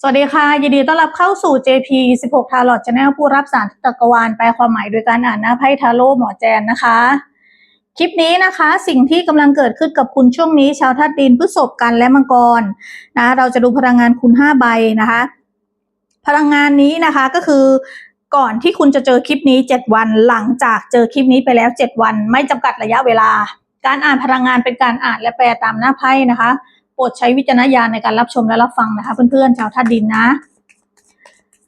สวัสดีค่ะ ยินดีต้อนรับเข้าสู่ JP 16 Tarot Channel ผู้รับสารจักรวาลแปลความหมายโดยการอ่านหน้าไพ่ทาโร่หมอแจนนะคะ คลิปนี้นะคะสิ่งที่กำลังเกิดขึ้นกับคุณช่วงนี้ ชาวธาตุดินพฤษภกันและมังกรนะเราจะดูพลังงานคุณ 5 ใบนะคะ พลังงานนี้นะคะก็คือก่อนที่คุณจะเจอคลิปนี้ 7 วันหลังจากเจอคลิปนี้ไปแล้ว 7 วัน ไม่จำกัดระยะเวลา การอ่านพลังงานเป็นการอ่านและแปลตามหน้าไพ่นะคะ โปรดใช้วิจารณญาณในการรับชมและรับฟังนะคะ เพื่อนๆชาวธาตุดินนะ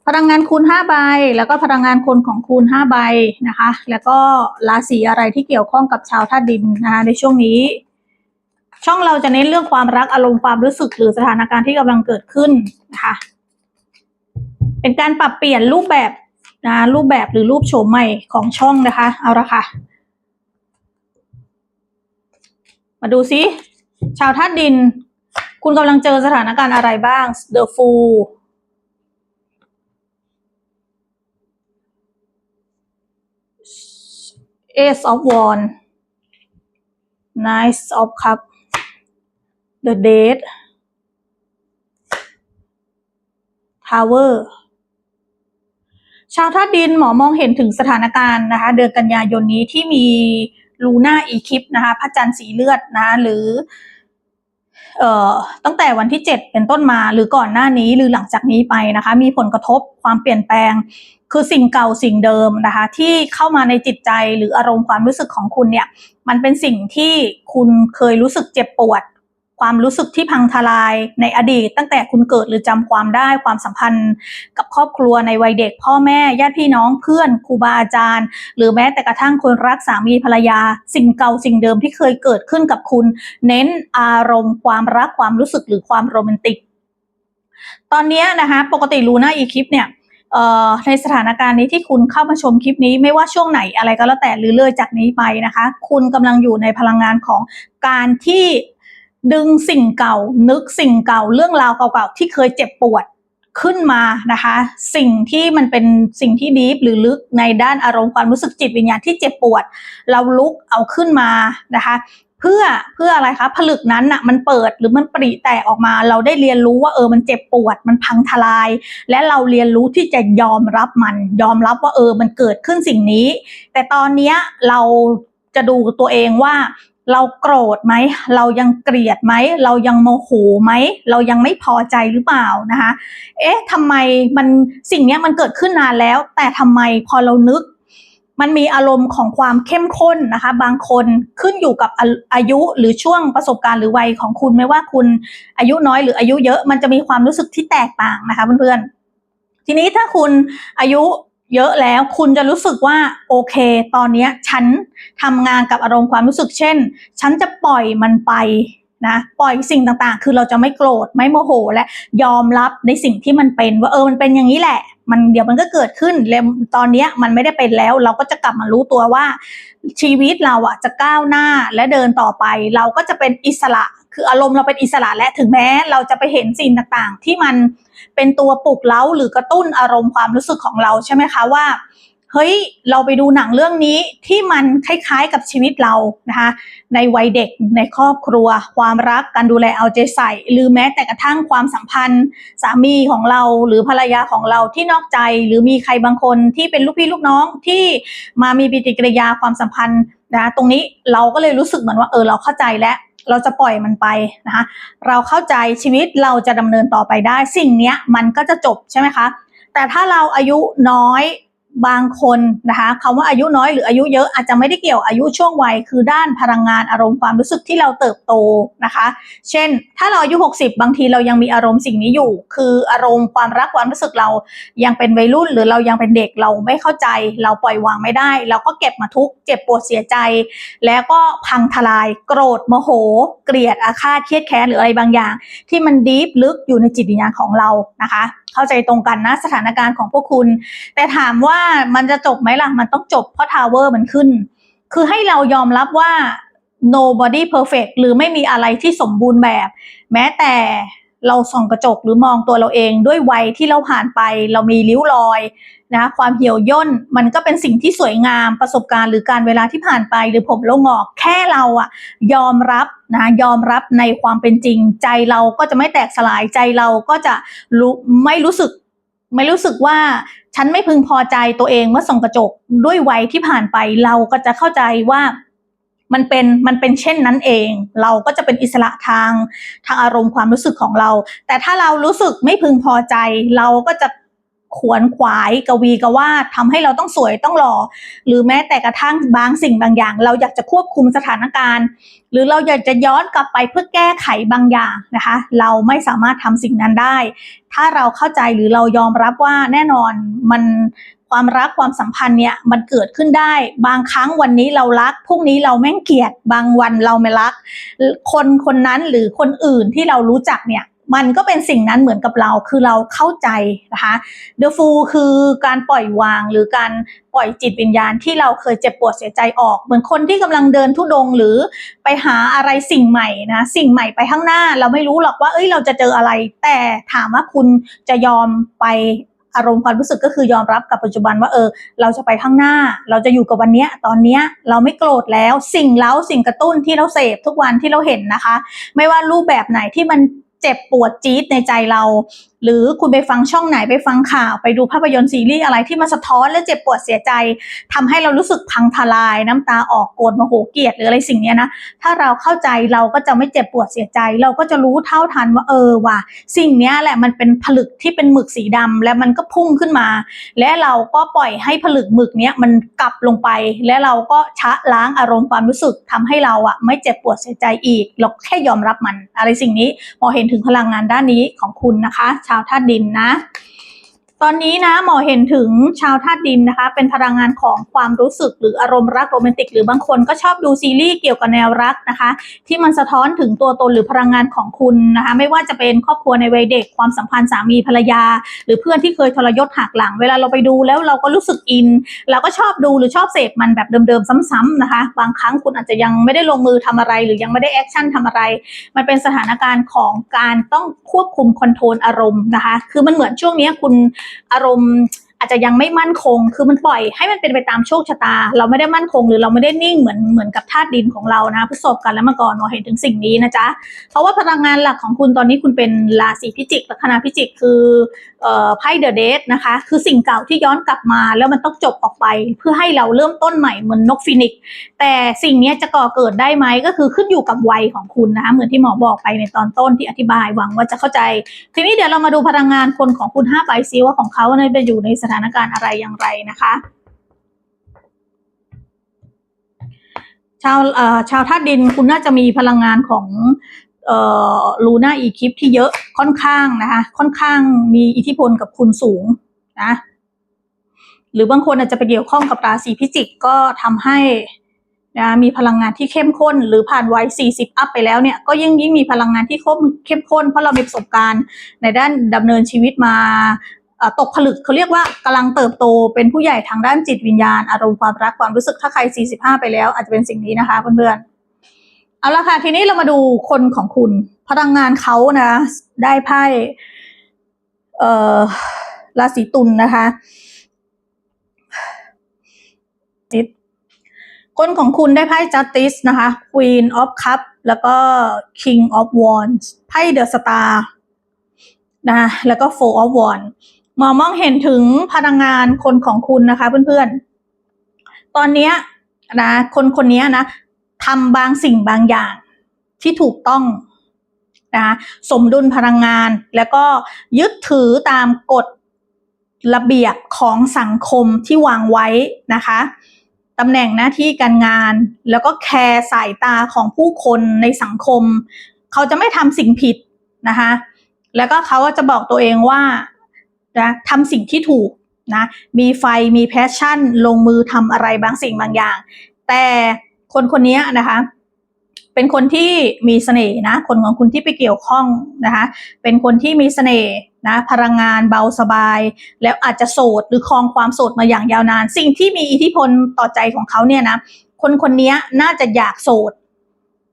พลังงานคูณ5ใบ แล้วก็พลังงานคนของคูณ5ใบนะคะ แล้วก็ราศีอะไรที่เกี่ยวข้องกับชาวธาตุดินนะคะในช่วงนี้ ช่องเราจะเน้นเรื่องความรักอารมณ์ความรู้สึกหรือสถานการณ์ที่กำลังเกิดขึ้นนะคะเป็นการปรับเปลี่ยนรูปแบบนะรูปแบบหรือรูปโฉมใหม่ของช่องนะคะ เอาละค่ะ มาดูซิชาวธาตุดิน คุณกำลังเจอสถานการณ์อะไรบ้าง The Fool Ace of Wands Knight of Cup The Dead Tower ชาวธาตุดินหมอมองเห็นถึงสถานการณ์นะคะ เดือนกันยายนนี้ที่มีลูน่าอีคลิปนะคะพระจันทร์สีเลือดนะหรือ ตั้งแต่วันที่ 7 เป็นต้นมาหรือก่อนหน้านี้หรือหลังจากนี้ไปนะคะ มีผลกระทบความเปลี่ยนแปลง คือสิ่งเก่าสิ่งเดิมนะคะ ที่เข้ามาในจิตใจหรืออารมณ์ความรู้สึกของคุณเนี่ย มันเป็นสิ่งที่คุณเคยรู้สึกเจ็บปวด ความรู้สึกที่พังทลายในอดีต ตั้งแต่คุณเกิดหรือจำความได้ความสัมพันธ์กับครอบครัวในวัยเด็ก พ่อแม่ญาติพี่น้องเพื่อนครูบาอาจารย์ หรือแม้แต่กระทั่งคนรักสามีภรรยา สิ่งเก่าสิ่งเดิมที่เคยเกิดขึ้นกับคุณ เน้นอารมณ์ ความรักความรู้สึกหรือความโรแมนติก ตอนนี้นะคะปกติลูน่าอีคลิปเนี่ยเอ่อในสถานการณ์นี้ที่คุณเข้ามาชมคลิปนี้ไม่ว่าช่วงไหนอะไรก็แล้วแต่หรือเลยจากนี้ไปนะคะ คุณกำลังอยู่ในพลังงานของการที่ ดึงสิ่งเก่า นึกสิ่งเก่า เรื่องราวเก่าๆที่เคยเจ็บปวดขึ้นมานะคะ สิ่งที่มันเป็นสิ่งที่ดีฟหรือลึกในด้านอารมณ์ความรู้สึกจิตวิญญาณที่เจ็บปวด เราลุกเอาขึ้นมานะคะ เพื่อเพื่ออะไรคะผลึกนั้นน่ะมันเปิดหรือมันปริแตกออกมา เราได้เรียนรู้ว่าเออมันเจ็บปวด มันพังทลาย และเราเรียนรู้ที่จะยอมรับมัน ยอมรับว่าเออมันเกิดขึ้นสิ่งนี้ แต่ตอนเนี้ยเราจะดูตัวเองว่า เราโกรธไหม เรายังเกลียดไหม เรายังโมโหไหม เรายังไม่พอใจหรือเปล่านะคะ เอ๊ะทำไมมันสิ่งนี้มันเกิดขึ้นนานแล้ว แต่ทำไมพอเรานึก มันมีอารมณ์ของความเข้มข้นนะคะ บางคนขึ้นอยู่กับอายุหรือช่วงประสบการณ์หรือวัยของคุณไม่ว่าคุณอายุน้อยหรืออายุเยอะมันจะมีความรู้สึกที่แตกต่างนะคะเพื่อนๆทีนี้ถ้าคุณอายุ เยอะแล้วคุณจะรู้สึกว่าโอเค ตอนนี้ฉันทำงานกับอารมณ์ความรู้สึกเช่น ฉันจะปล่อยมันไปนะปล่อยสิ่งต่างๆ คือเราจะไม่โกรธไม่โมโห และยอมรับในสิ่งที่มันเป็น ว่าเออมันเป็นอย่างนี้แหละ มันเดี๋ยวมันก็เกิดขึ้นแล้วตอนนี้มันไม่ได้เป็นแล้ว เราก็จะกลับมารู้ตัวว่า ชีวิตเราอะจะก้าวหน้าและเดินต่อไป เราก็จะเป็นอิสระ คืออารมณ์เราเป็นอิสระและถึงแม้ เราจะไปเห็นสิ่งต่างๆ ที่มัน เป็นตัวปลุกเร้าหรือกระตุ้นอารมณ์ความรู้สึกของเราใช่ไหมคะว่าเฮ้ยเราไปดูหนังเรื่องนี้ที่มันคล้ายๆกับชีวิตเรานะคะในวัยเด็กในครอบครัว ความรักการดูแลเอาใจใส่ หรือแม้แต่กระทั่งความสัมพันธ์ สามีของเราหรือภรรยาของเราที่นอกใจ หรือมีใครบางคนที่เป็นลูกพี่ลูกน้องที่มามีปฏิกิริยาความสัมพันธ์นะตรงนี้เราก็เลยรู้สึกเหมือนว่าเออเราเข้าใจแล้ว เราจะปล่อยมันไปนะคะ เราเข้าใจชีวิตเราจะดำเนินต่อไปได้ สิ่งเนี้ยมันก็จะจบใช่ไหมคะ แต่ถ้าเราอายุน้อย บางคนนะคะคำว่าอายุน้อยหรืออายุเยอะอาจจะไม่ได้เกี่ยวอายุช่วงวัยคือด้านพลังงานอารมณ์ความรู้สึกที่เราเติบโตนะคะ เช่น ถ้าเราอายุ 60 บางทีเรายังมีอารมณ์สิ่งนี้อยู่ คืออารมณ์ความรักความรู้สึกเรายังเป็นวัยรุ่น หรือเรายังเป็นเด็กเราไม่เข้าใจ เราปล่อยวางไม่ได้ เราก็เก็บมาทุกข์เจ็บปวดเสียใจ แล้วก็พังทลาย โกรธโมโห เกลียดอาฆาตเครียดแค้นหรืออะไรบางอย่าง ที่มันดีฟลึกอยู่ในจิตวิญญาณของเรานะคะเข้าใจตรงกันนะสถานการณ์ของพวกคุณ แต่ถามว่ามันจะจบไหมล่ะ มันต้องจบเพราะทาวเวอร์มันขึ้น คือให้เรายอมรับว่า nobody perfect หรือไม่มีอะไรที่สมบูรณ์แบบ แม้แต่ เราส่องกระจกหรือมองตัวเราเองด้วยวัยที่เราผ่านไป เรามีริ้วรอยนะความเหี่ยวย่นมันก็เป็นสิ่งที่สวยงามประสบการณ์หรือการเวลาที่ผ่านไป หรือผมเรางอกแค่เราอะยอมรับนะยอมรับในความเป็นจริง ใจเราก็จะไม่แตกสลายใจเราก็จะรู้ไม่รู้สึก ไม่รู้สึกว่าฉันไม่พึงพอใจตัวเองเมื่อส่องกระจกด้วยวัยที่ผ่านไปเราก็จะเข้าใจว่า มันเป็นมันเป็นเช่นนั้นเอง เราก็จะเป็นอิสระทางทางอารมณ์ความรู้สึกของเรา แต่ถ้าเรารู้สึกไม่พึงพอใจ เราก็จะขวนขวายกวีกว่าดทำให้เราต้องสวยต้องหล่อหรือแม้แต่กระทั่งบางสิ่งบางอย่าง เราอยากจะควบคุมสถานการณ์ หรือเราอยากจะย้อนกลับไปเพื่อแก้ไขบางอย่างนะคะ เราไม่สามารถทำสิ่งนั้นได้ ถ้าเราเข้าใจหรือเรายอมรับว่าแน่นอนมัน ความรักความสัมพันธ์เนี่ยมันเกิดขึ้นได้ บางครั้งวันนี้เรารักพรุ่งนี้เราแม่งเกลียด บางวันเราไม่รัก คนคนนั้นหรือคนอื่นที่เรารู้จักเนี่ยมันก็เป็นสิ่งนั้นเหมือนกับเราคือเราเข้าใจนะคะเดอะฟูคือการปล่อยวางหรือการปล่อยจิตวิญญาณที่เราเคยเจ็บปวดเสียใจออก เหมือนคนที่กำลังเดินทุดงหรือไปหาอะไรสิ่งใหม่นะสิ่งใหม่ไปข้างหน้า เราไม่รู้หรอกว่าเอ้ยเราจะเจออะไร แต่ถามว่าคุณจะยอมไป อารมณ์ความรู้สึกก็คือยอมรับกับปัจจุบันว่าเออ เราจะไปข้างหน้า เราจะอยู่กับวันเนี้ยตอนเนี้ยเราไม่โกรธแล้ว สิ่งเล้าสิ่งกระตุ้นที่เราเสพทุกวันที่เราเห็นนะคะ ไม่ว่ารูปแบบไหนที่มันเจ็บปวดจี๊ดในใจเราหรือคุณไปฟังช่องไหนไปฟังข่าวไปดูภาพยนตร์ซีรีส์อะไรที่มันสะท้อนและเจ็บปวดเสียใจทำให้เรารู้สึกพังทลายน้ำตาออกโกรธโมโหเกลียดหรืออะไรสิ่งนี้นะถ้าเราเข้าใจเราก็จะไม่เจ็บปวดเสียใจ เราก็จะรู้เท่าทันว่าเออว่ะสิ่งนี้แหละมันเป็นผลึกที่เป็นหมึกสีดำและมันก็พุ่งขึ้นมา และเราก็ปล่อยให้ผลึกหมึกเนี้ยมันกลับลงไป และเราก็ชะล้างอารมณ์ความรู้สึกทำให้เราอะไม่เจ็บปวดเสียใจอีก เราแค่ยอมรับมัน อะไรสิ่งนี้หมอเห็นถึงพลังงานด้านนี้ของคุณนะคะชาวธาตุดินนะ ตอนนี้นะหมอเห็นถึงชาวธาตุดินนะคะ เป็นพลังงานของความรู้สึกหรืออารมณ์รักโรแมนติก หรือบางคนก็ชอบดูซีรีส์เกี่ยวกับแนวรักนะคะ ที่มันสะท้อนถึงตัวตนหรือพลังงานของคุณนะคะ ไม่ว่าจะเป็นครอบครัวในวัยเด็กความสัมพันธ์สามีภรรยา หรือเพื่อนที่เคยทรยศหักหลัง เวลาเราไปดูแล้วเราก็รู้สึกอิน เราก็ชอบดูหรือชอบเสพมันแบบเดิมๆซ้ำๆนะคะ บางครั้งคุณอาจจะยังไม่ได้ลงมือทำอะไร หรือยังไม่ได้แอคชั่นทำอะไร มันเป็นสถานการณ์ของการต้องควบคุมคอนโทรลอารมณ์นะคะ คือมันเหมือนช่วงนี้คุณอารมณ์ อาจจะยังไม่มั่นคง คือมันปล่อยให้มันเป็นไปตามโชคชะตา เราไม่ได้มั่นคงหรือเราไม่ได้นิ่งเหมือนเหมือนกับธาตุดินของเรานะพฤษภกันแล้วมาก่อนเราเห็นถึงสิ่งนี้นะจ๊ะ เพราะว่าพลังงานหลักของคุณตอนนี้คุณเป็นราศีพิจิกลัคนาพิจิกคือเอ่อไพ่เดอะเดทนะคะ คือสิ่งเก่าที่ย้อนกลับมา แล้วมันต้องจบออกไป เพื่อให้เราเริ่มต้นใหม่เหมือนนกฟินิกซ์แต่สิ่งนี้จะก่อเกิดได้ไหมก็คือขึ้นอยู่กับวัยของคุณนะคะเหมือนที่หมอบอกไปในตอนต้นที่อธิบายหวังว่าจะเข้าใจ ทีนี้เดี๋ยวเรามาดูพลังงานคนของคุณห้าใบซิว่าของเขาเนี่ยไปอยู่ในสถานการณ์อะไรอย่างไรนะคะชาวเอ่อชาวธาตุดินคุณน่าจะมีพลังงานของเอ่อลูน่าอีคิปที่เยอะค่อนข้างนะคะ ค่อนข้างมีอิทธิพลกับคุณสูงนะหรือบางคนอาจจะไปเกี่ยวข้องกับราศีพิจิกก็ทำให้นะมีพลังงานที่เข้มข้น หรือผ่านวัย 40 อัพไปแล้วเนี่ยก็ยิ่งยิ่งมีพลังงานที่เข้มเข้มข้น เพราะเรามีประสบการณ์ในด้านดำเนินชีวิตมา ตกผลึกเขาเรียกว่ากำลังเติบโตเป็นผู้ใหญ่ทางด้านจิตวิญญาณ อารมณ์ความรักความรู้สึกถ้าใคร 45 ไปแล้ว อาจจะเป็นสิ่งนี้นะคะเพื่อนๆเอาละค่ะทีนี้เรามาดูคนของคุณ พลังงานเขานะ ได้ไพ่เอ่อราศีตุลนะคะจิตคนของคุณได้ไพ่ justice นะคะ queen of cup แล้วก็ king of wands ไพ่ the star นะคะแล้วก็ four of wands หมอมองเห็นถึงพลังงานคนของคุณนะคะ เพื่อนๆ ตอนเนี้นะคนคนนี้นะทำบางสิ่งบางอย่างที่ถูกต้องนะคะสมดุลพลังงานแล้วก็ยึดถือตามกฎระเบียบของสังคมที่วางไว้นะคะตำแหน่งหน้าที่การงาน แล้วก็แคร์สายตาของผู้คนในสังคม เขาจะไม่ทำสิ่งผิดนะคะแล้วก็เขาจะบอกตัวเองว่า นะทำสิ่งที่ถูกนะมีไฟมีแพชชั่น ลงมือทำอะไรบางสิ่งบางอย่าง แต่คนคนนี้นะคะเป็นคนที่มีเสน่ห์นะคนของคุณที่ไปเกี่ยวข้องนะคะเป็นคนที่มีเสน่ห์นะพลังงานเบาสบาย แล้วอาจจะโสดหรือครองความโสดมาอย่างยาวนาน สิ่งที่มีอิทธิพลต่อใจของเขาเนี่ยนะคนคนนี้น่าจะอยากโสด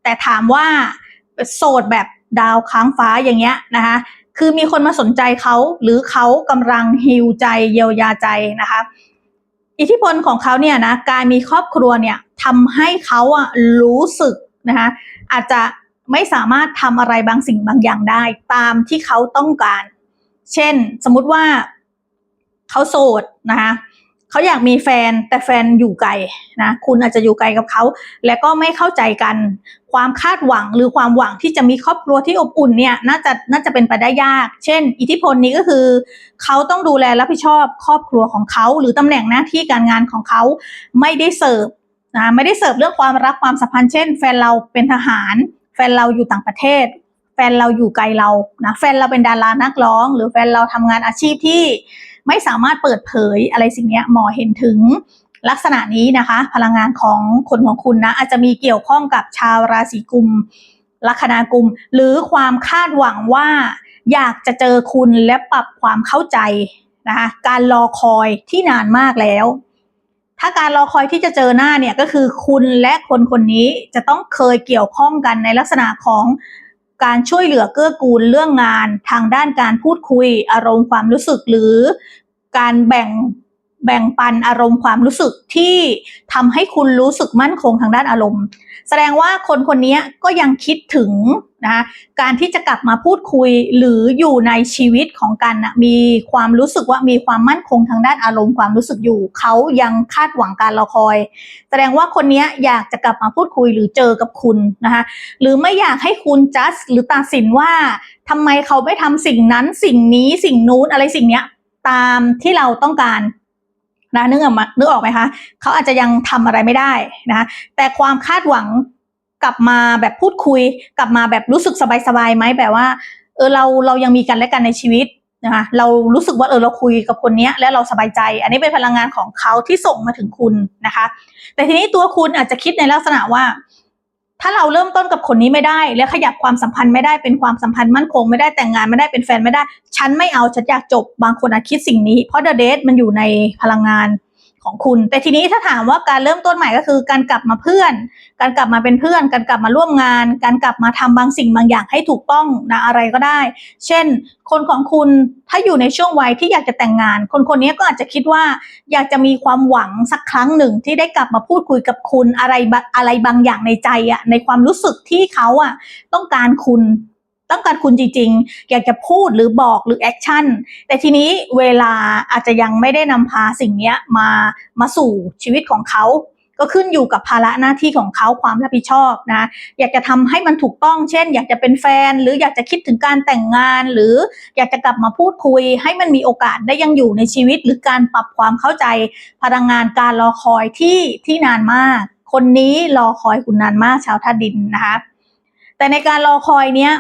แต่ถามว่าโสดแบบดาวค้างฟ้าอย่างเงี้ยนะคะ คือมีคนมาสนใจเขาหรือเขากำลังฮิวใจเยียวยาใจนะคะ อิทธิพลของเขาเนี่ยนะการมีครอบครัวเนี่ยทำให้เขาอะรู้สึกนะคะอาจจะไม่สามารถทำอะไรบางสิ่งบางอย่างได้ ตามที่เขาต้องการ เช่น สมมุติว่าเขาโสดนะคะ เขาอยากมีแฟนแต่แฟนอยู่ไกลนะคุณอาจจะอยู่ไกลกับเขา และก็ไม่เข้าใจกัน ความคาดหวังหรือความหวังที่จะมีครอบครัวที่อบอุ่นเนี่ยน่าจะน่าจะเป็นไปได้ยาก เช่น อิทธิพลนี้ก็คือ เขาต้องดูแลรับผิดชอบครอบครัวของเขา หรือตำแหน่งหน้าที่การงานของเขาไม่ได้เสิร์ฟนะไม่ได้เสิร์ฟเรื่องความรักความสัมพันธ์เช่น แฟนเราเป็นทหาร แฟนเราอยู่ต่างประเทศ แฟนเราอยู่ไกลเรานะแฟนเราเป็นดารานักร้อง หรือแฟนเราทำงานอาชีพที่ ไม่สามารถเปิดเผยอะไรสิ่งนี้หมอเห็นถึงลักษณะนี้นะคะ พลังงานของคนของคุณนะอาจจะมีเกี่ยวข้องกับชาวราศีกุมลัคนากุม หรือความคาดหวังว่าอยากจะเจอคุณและปรับความเข้าใจนะคะการรอคอยที่นานมากแล้ว ถ้าการรอคอยที่จะเจอหน้าเนี่ยก็คือคุณและคนคนนี้จะต้องเคยเกี่ยวข้องกันในลักษณะของ การช่วยเหลือเกื้อกูลเรื่องงาน ทางด้านการพูดคุยอารมณ์ความรู้สึกหรือการแบ่ง แบ่งปันอารมณ์ความรู้สึกที่ทำให้คุณรู้สึกมั่นคงทางด้านอารมณ์ แสดงว่าคนคนนี้ก็ยังคิดถึงนะคะการที่จะกลับมาพูดคุยหรืออยู่ในชีวิตของกันนะมีความรู้สึกว่ามีความมั่นคงทางด้านอารมณ์ความรู้สึกอยู่ เขายังคาดหวังการรอคอย แสดงว่าคนนี้อยากจะกลับมาพูดคุยหรือเจอกับคุณนะคะหรือไม่อยากให้คุณจัดหรือตัดสินว่าทำไมเขาไม่ทำสิ่งนั้นสิ่งนี้สิ่งนู้นอะไรสิ่งเนี้ยตามที่เราต้องการ นะนึกออกมานึกออกไหมคะเขาอาจจะยังทำอะไรไม่ได้นะแต่ความคาดหวังกลับมาแบบพูดคุย กลับมาแบบรู้สึกสบายๆไหมแบบว่าเออเราเรายังมีกันและกันในชีวิตนะคะเรารู้สึกว่าเออเราคุยกับคนนี้และเราสบายใจ อันนี้เป็นพลังงานของเขาที่ส่งมาถึงคุณนะคะ แต่ทีนี้ตัวคุณอาจจะคิดในลักษณะว่า ถ้าเราเริ่มต้นกับคนนี้ไม่ได้ และขยับความสัมพันธ์ไม่ได้เป็นความสัมพันธ์มั่นคงไม่ได้แต่งงานไม่ได้เป็นแฟนไม่ได้ ฉันไม่เอาฉันอยากจบบางคนอาจคิดสิ่งนี้ เพราะเดอะเดทมันอยู่ในพลังงาน ของคุณ แต่ทีนี้ถ้าถามว่าการเริ่มต้นใหม่ก็คือ การกลับมาเพื่อน การกลับมาเป็นเพื่อน การกลับมาร่วมงาน การกลับมาทำบางสิ่งบางอย่างให้ถูกต้องนะอะไรก็ได้ เช่น คนของคุณถ้าอยู่ในช่วงวัยที่อยากจะแต่งงาน คนคนนี้ก็อาจจะคิดว่าอยากจะมีความหวังสักครั้งหนึ่งที่ได้กลับมาพูดคุยกับคุณอะไรอะไรบางอย่างในใจอะในความรู้สึกที่เขาอะต้องการคุณ ต้องการคุณจริงๆ อยากจะพูดหรือบอกหรือแอคชั่น แต่ทีนี้เวลาอาจจะยังไม่ได้นำพาสิ่งนี้มามาสู่ชีวิตของเขา ก็ขึ้นอยู่กับภาระหน้าที่ของเขาความรับผิดชอบนะ อยากจะทำให้มันถูกต้อง เช่น อยากจะเป็นแฟน หรืออยากจะคิดถึงการแต่งงาน หรืออยากจะกลับมาพูดคุย ให้มันมีโอกาสได้ยังอยู่ในชีวิต หรือการปรับความเข้าใจพลังงานการรอคอยที่ที่นานมาก คนนี้รอคอยคุณนานมากชาวธาตุดินนะคะ แต่ในการรอคอยเนี้ย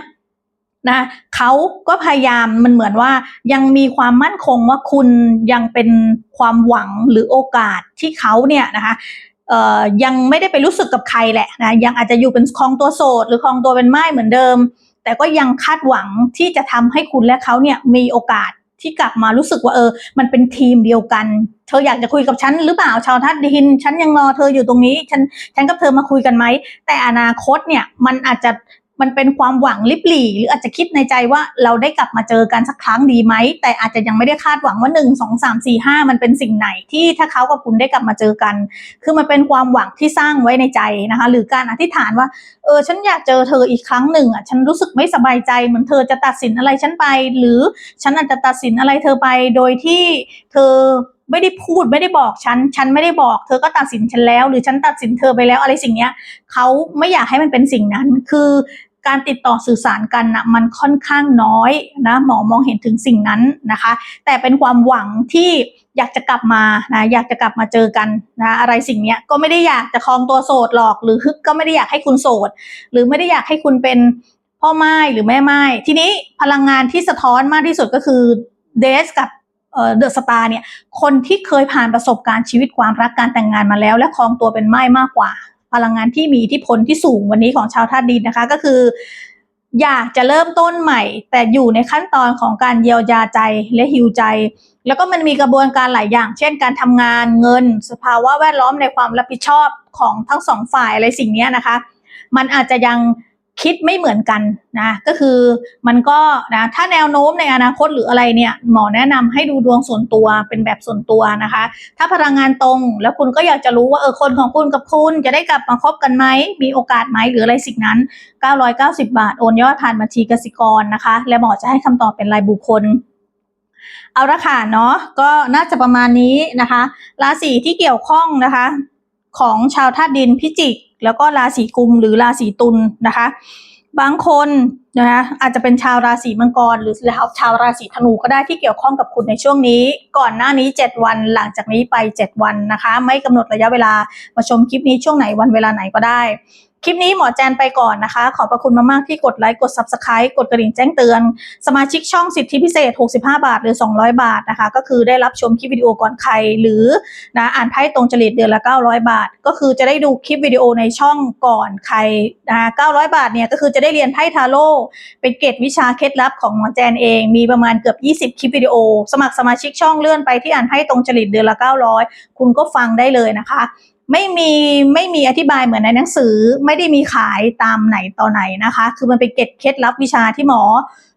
นะเขาก็พยายามมันเหมือนว่ายังมีความมั่นคงว่าคุณยังเป็นความหวังหรือโอกาสที่เขาเนี่ยนะคะเอ่อยังไม่ได้ไปรู้สึกกับใครแหละนะยังอาจจะอยู่เป็นคลองตัวโสด หรือคลองตัวเป็นไม้เหมือนเดิม แต่ก็ยังคาดหวังที่จะทำให้คุณและเขาเนี่ยมีโอกาสที่กลับมารู้สึกว่าเออ มันเป็นทีมเดียวกัน เธออยากจะคุยกับฉันหรือเปล่าชาวทัดดิน ฉันยังรอเธออยู่ตรงนี้ ฉันฉันกับเธอมาคุยกันไหม แต่อนาคตเนี่ยมันอาจจะ มันเป็นความหวังลิบหลี่หรืออาจจะคิดในใจว่าเราได้กลับมาเจอกันสักครั้งดีไหม แต่อาจจะยังไม่ได้คาดหวังว่าหนึ่งสองสามสี่ห้ามันเป็นสิ่งไหนที่ถ้าเขากับคุณได้กลับมาเจอกัน คือมันเป็นความหวังที่สร้างไว้ในใจนะคะ หรือการอธิษฐานว่าเออฉันอยากเจอเธออีกครั้งหนึ่งอะฉันรู้สึกไม่สบายใจเหมือนเธอจะตัดสินอะไรฉันไป หรือฉันอาจจะตัดสินอะไรเธอไปโดยที่เธอไม่ได้พูดไม่ได้บอกฉัน ฉันไม่ได้บอกเธอก็ตัดสินฉันแล้ว หรือฉันตัดสินเธอไปแล้วอะไรสิ่งเนี้ยเขาไม่อยากให้มันเป็นสิ่งนั้น คือ การติดต่อสื่อสารกันนะมันค่อนข้างน้อยนะหมอมองเห็นถึงสิ่งนั้นนะคะ แต่เป็นความหวังที่อยากจะกลับมานะอยากจะกลับมาเจอกันนะอะไรสิ่งเนี้ยก็ไม่ได้อยากจะคลองตัวโสดหรอก หรือฮึกก็ไม่ได้อยากให้คุณโสด หรือไม่ได้อยากให้คุณเป็นพ่อไม้หรือแม่ไม้ทีนี้พลังงานที่สะท้อนมากที่สุดก็คือเดสกับเดอะสตาร์เนี่ยคนที่เคยผ่านประสบการณ์ชีวิตความรักการแต่งงานมาแล้ว และคลองตัวเป็นไม้มากกว่า พลังงานที่มีอิทธิพลที่สูงวันนี้ของชาวธาตุดินนะคะก็คือ อยากจะเริ่มต้นใหม่ แต่อยู่ในขั้นตอนของการเยียวยาใจและฮิวใจ แล้วก็มันมีกระบวนการหลายอย่าง เช่น การทำงานเงิน สภาวะแวดล้อมในความรับผิดชอบของทั้งสองฝ่ายอะไรสิ่งนี้นะคะ มันอาจจะยัง คิดไม่เหมือนกันนะก็คือมันก็นะถ้าแนวโน้มในอนาคตหรืออะไรเนี่ยหมอแนะนำให้ดูดวงส่วนตัวเป็นแบบส่วนตัวนะคะ ถ้าพลังงานตรงแล้วคุณก็อยากจะรู้ว่าเออคนของคุณกับคุณจะได้กลับมาคบกันไหมมีโอกาสไหมหรืออะไรสิ่งนั้น 990 บาทโอนยอดผ่านบัญชีกสิกรนะคะ และหมอจะให้คำตอบเป็นรายบุคคลเอาละค่ะเนาะก็น่าจะประมาณนี้นะคะ ราศีที่เกี่ยวข้องนะคะ ของชาวธาตุดินพิจิก แล้วก็ราศีกุมหรือราศีตุลนะคะ บางคนนะคะอาจจะเป็นชาวราศีมังกร หรือชาวราศีธนูก็ได้ที่เกี่ยวข้องกับคุณในช่วงนี้ ก่อนหน้านี้ 7 วันหลังจากนี้ไป 7 วันนะคะ ไม่กำหนดระยะเวลามาชมคลิปนี้ช่วงไหนวันเวลาไหนก็ได้ คลิปนี้หมอแจนไปก่อนนะคะ ขอบพระคุณมากๆที่กดไลค์กด Subscribe กดกระดิ่งแจ้งเตือน สมาชิกช่องสิทธิพิเศษ 65 บาทหรือ 200 บาทนะคะ ก็คือได้รับชมคลิปวิดีโอก่อนใครหรือนะอ่านไพ่ตรงจริตเดือนละ 900 บาท ก็คือจะได้ดูคลิปวิดีโอในช่องก่อนใครนะ900 บาทเนี่ยก็คือจะได้เรียนไพ่ทาโร่เป็นเกรดวิชาเคล็ดลับของหมอแจนเอง มีประมาณเกือบ 20 คลิปวิดีโอ สมัครสมาชิกช่องเลื่อนไปที่อ่านไพ่ตรงจริตเดือนละ 900 คุณก็ฟังได้เลยนะคะ ไม่มีไม่มีอธิบายเหมือนในหนังสือ ไม่ได้มีขายตามไหนต่อไหนนะคะ คือมันเป็นเก็ดเคล็ดลับวิชาที่หมอ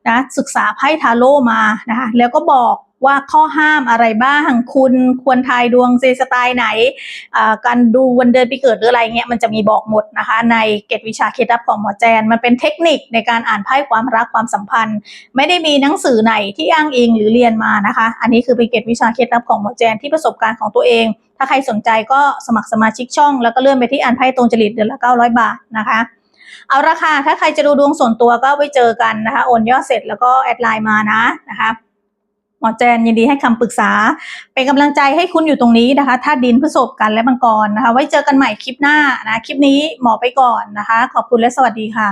นะศึกษาไพ่ทาโร่มานะคะแล้วก็บอก ว่าข้อห้ามอะไรบ้าง คุณควรทายดวงเซสไตล์ไหน การดูวันเดือนปีเกิดหรืออะไรเงี้ยมันจะมีบอกหมดนะคะ ในเกร็ดวิชาเคล็ดลับของหมอแจน มันเป็นเทคนิคในการอ่านไพ่ความรักความสัมพันธ์ ไม่ได้มีหนังสือไหนที่อ้างอิงหรือเรียนมานะคะ อันนี้คือเป็นเกร็ดวิชาเคล็ดลับของหมอแจนที่ประสบการณ์ของตัวเอง ถ้าใครสนใจก็สมัครสมาชิกช่อง แล้วก็เลื่อนไปที่อ่านไพ่ตรงจริตเดือนละ900 บาทนะคะเอาราคาถ้าใครจะดูดวงส่วนตัวก็ไปเจอกันนะคะโอนยอดเสร็จแล้วก็แอดไลน์มานะนะคะ หมอแจนยินดีให้คำปรึกษา เป็นกำลังใจให้คุณอยู่ตรงนี้นะคะถ้าดินพฤษภกันและมังกรนะคะ ไว้เจอกันใหม่คลิปหน้านะ คลิปนี้หมอไปก่อนนะคะ ขอบคุณและสวัสดีค่ะ